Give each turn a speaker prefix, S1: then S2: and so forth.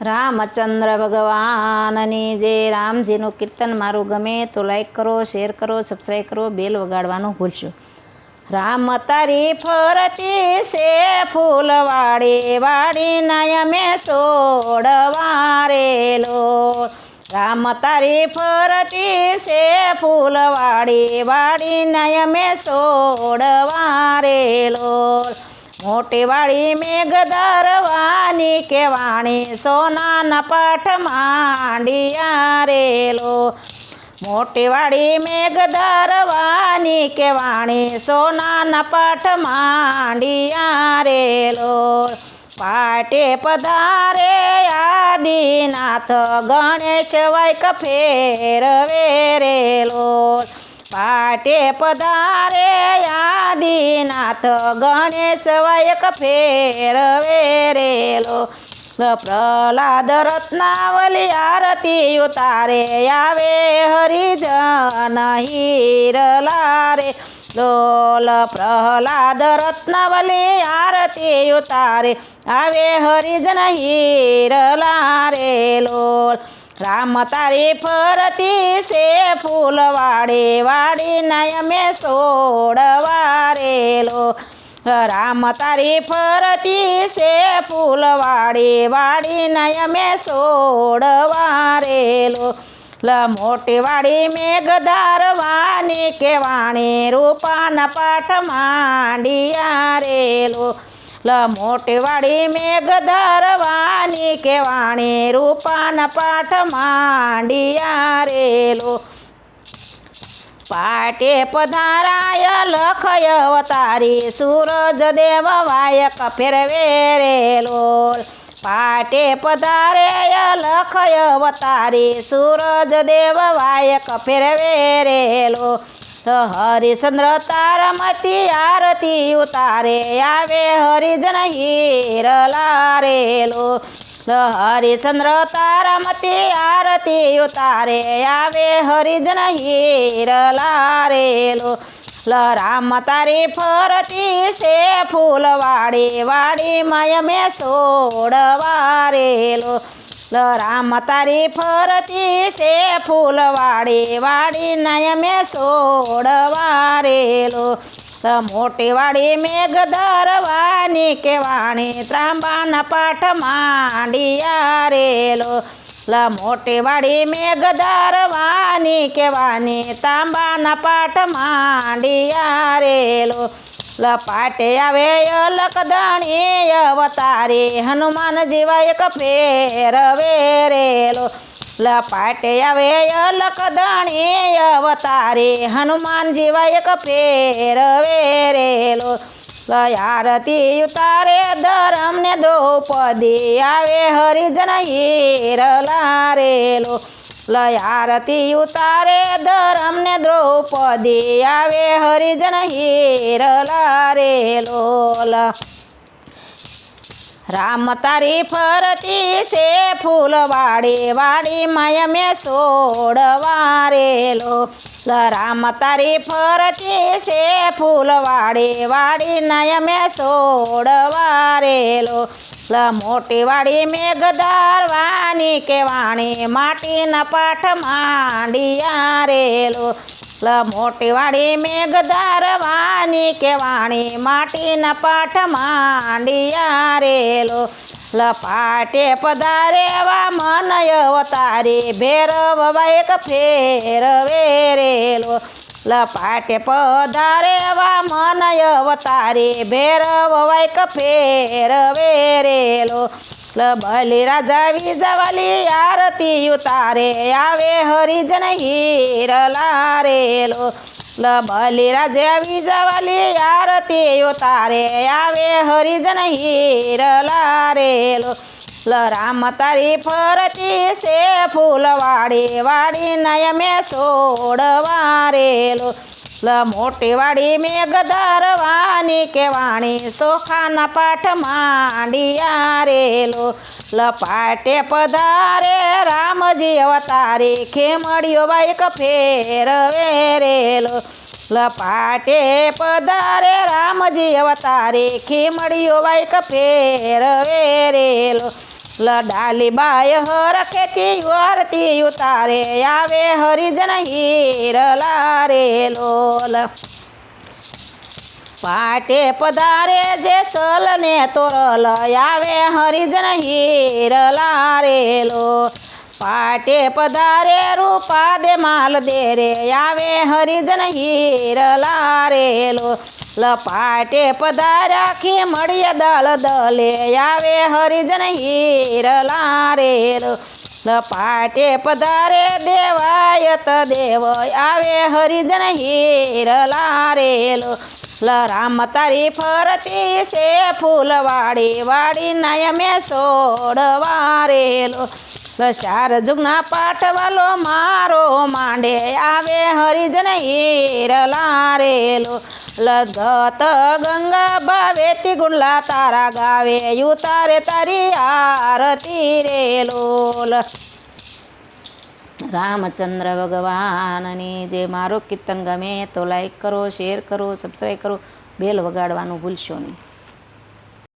S1: રામચંદ્ર ભગવાનની જે રામજીનું કીર્તન મારું ગમે તો લાઈક કરો શેર કરો સબસ્ક્રાઈબ કરો બેલ વગાડવાનું ભૂલશો. રામ તારી ફરતી સે ફૂલવાડી, વાડી નય મેં સોડવારેલો રામ તારી ફરતી સે ફૂલવાડી, વાડી નય મેં સોડવારેલો મોટી વાળી મેઘધરવાની કેવાણી સોનાના પાઠ માંડિયા રેલો મોટી વાળી મેઘધરવાની કેવાણી સોનાના પાઠ માંડિયા રેલો પાટે પધારે આદિનાથ ગણેશ વાયક ફેરવે રેલો પાટે પધારે આદિનાથ ગણેશ વાયક ફેરવે રેલો પ્રહલાદ રત્નાવલી આરતી ઉતારે આવે હરિજન હીરલારે લોલ પ્રહલાદ રત્નાવલી આરતી ઉતારે આવે હરિજન હીરલારે લોલ રામ તારી ફરતી છે, ફૂલવાડી વાડી નય મેં સોડવારેલો. રામ તારી ફરતી છે, ફૂલવાડી વાડી નય મેં સોડવારેલો. લ મોટી વાડી મેઘધારવાની કેવાણી રૂપાના પાઠ માંડિયા રેલો લ મોટી વાડી મેઘધરવાની કેવાણી રૂપાના પાઠ માંડિયા રેલો પાટે પધારાય લખય અવતારી, સૂરજ દેવ વાયક ફેરવે રેલો પાટે પધારે લખય અવતારી સૂરજ દેવ વાયક ફેરવેરેલો હરિચંદ્ર તારમતી આરતી ઉતારે, આવે હરિજન હીરલા રેલો હરિચંદ્ર તારમતી આરતી ઉતારે, આવે હરિજન હીર રેલો લ રામ તારી ફરતી છે ફૂલવાડી, વાડી મય મેં સોડવારેલો લ રામ તારી ફરતી છે ફૂલવાડી, વાડી નય મેં સોડવારેલો લ મોટી વાડી મેઘધરવાની કેવાણી ત્રાંબાના પાઠ માંડિયા રેલો. લ વાળી વાડી મેઘધરવાની કેવાની તાંબાના પાઠ માંડિયા રેલો લ. પાટે આવે અલક દણી અવતારી, હનુમાન જેવા એક ફેરવે રેલો લ. પાટે આવે અલક દણી અવતારી, હનુમાન જેવા એક ફેરવે રેલો આરતી ઉતારે ધરમ ને દ્રૌપદી આવે હરિજન હેરલારેલો લયારતી ઉતારે ધરમ ને દ્રૌપદી આવે હરિજન હીરલા રેલો રામ તારી ફરતી છે, ફૂલવાડી વાડી માય મેં સોડવારેલો રામ તારી ફરતી છે, ફૂલવાડી વાડી નય મેં સોડવારેલો લ. મોટી વાડી મેઘદારવાની કે વાણી માટીના પાઠ માંડિયા રેલો લ. મોટી વાડી મેઘદારવાની કે વાણી માટીના પાઠ માંડિયા રેલો લ લપાટે પધારે વા મનય અવતારી ભેરવ વાયક ફેરવે રેલો લ પાટે પધારે વા મનય અવતારી ભેરવ વાયક ફેરવે રેલો બલી રાજા વિજવાલી આરતી ઉતારે, આવે હરિજન હીરલા રેલો લ બલી રાજા વિજવાલી આરતી ઉતારે, આવે હરિજન હીરલા રેલો લ રામ તારી ફરતી છે ફૂલવાડી, વાડી નય મેં સોડવારેલો લ મોટી વાડી મેઘધરવાની કેવાણી સોખાના પાઠ માંડિયા રેલો લ પાટે પધારે રામજી અવતારી ખેમડિયો બાઈક ફેરવે રેલો લ પાટે પધારે રામજી અવતારે ખેમડિયો બાઈક ફેરવે રેલો. લ લડાલી બાય હર ખેતી વરતી ઉતારે, આવે હરિજન હીરલા રે લોલ. પાટે પધારે જે સલ ને તોરલ, આવે હરિજન હીરલા રેલો પાટે પધારે રૂપા દે માલ દે રે આવે હરિજન હીરલા રેલો લપાટે પધાર્યા ખી મળીએ દળ દલે, આવે હરિજન હીરલા રેલો લપાટે પધારે, દેવાયત દેવ, આવે હરિજન હીરલા રેલો લ રામ તારી ફરતી છે ફૂલવાડી, વાડી નય મેં સોડવારેલો લ ચાર જુગના પાઠવાલો મારો માંડે આવે હરિજન હીરલા રેલો લગત ગંગા ભાવેતી ગુંડલા તારા ગાવે, યુતારે તારી આરતી રેલો રામચંદ્ર ભગવાનની જે મારો કીર્તન ગમે તો લાઈક કરો શેર કરો સબસ્ક્રાઈબ કરો. બેલ વગાડવાનું ભૂલશો નહીં.